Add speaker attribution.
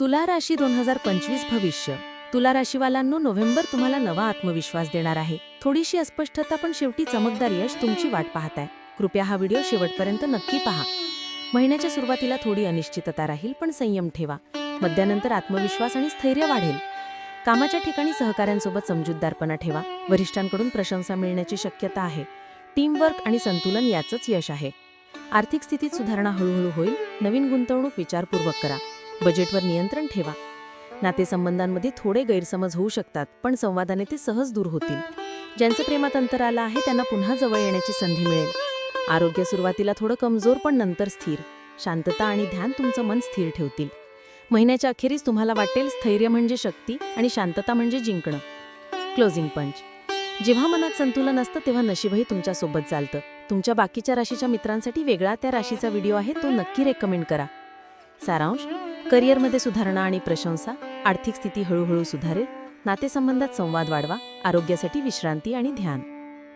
Speaker 1: तुला राशी दोन हजार पंचवीस भविष्य. तुला राशीवालांनो नोव्हेंबर तुम्हाला नवा आत्मविश्वास देणार आहे. थोडीशी अस्पष्टता पण शेवटी चमकदार यश तुमची वाट पाहत आहे कृपया हा व्हिडिओ शेवटपर्यंत नक्की पहा. महिन्याच्या सुरुवातीला थोडी अनिश्चितता राहील पण संयम ठेवा. मध्यानंतर आत्मविश्वास आणि स्थैर्य वाढेल. कामाच्या ठिकाणी सहकाऱ्यांसोबत समजूतदारपणा ठेवा. वरिष्ठांकडून प्रशंसा मिळण्याची शक्यता आहे. टीमवर्क आणि संतुलन याचंच यश आहे. आर्थिक स्थितीत सुधारणा हळूहळू होईल. नवीन गुंतवणूक विचारपूर्वक करा. बजेटवर नियंत्रण ठेवा. नातेसंबंधांमध्ये थोडे गैरसमज होऊ शकतात पण संवादाने ते सहज दूर होतील. ज्यांचं प्रेमात अंतर आलं आहे त्यांना पुन्हा जवळ येण्याची संधी मिळेल. आरोग्य सुरुवातीला थोडं कमजोर पण नंतर स्थिर. शांतता आणि ध्यान तुमचं मन स्थिर ठेवतील. महिन्याच्या अखेरीस तुम्हाला वाटेल स्थैर्य म्हणजे शक्ती आणि शांतता म्हणजे जिंकणं. क्लोजिंग पंच जेव्हा मनात संतुलन असतं तेव्हा नशीबही तुमच्यासोबत चालतं. तुमच्या बाकीच्या राशीच्या मित्रांसाठी वेगळा त्या राशीचा व्हिडिओ आहे तो नक्की रेकमेंड करा. सारांश करिअरमध्ये सुधारणा आणि प्रशंसा आर्थिक स्थिती हळूहळू सुधारेल नातेसंबंधात संवाद वाढवा आरोग्यासाठी विश्रांती आणि ध्यान.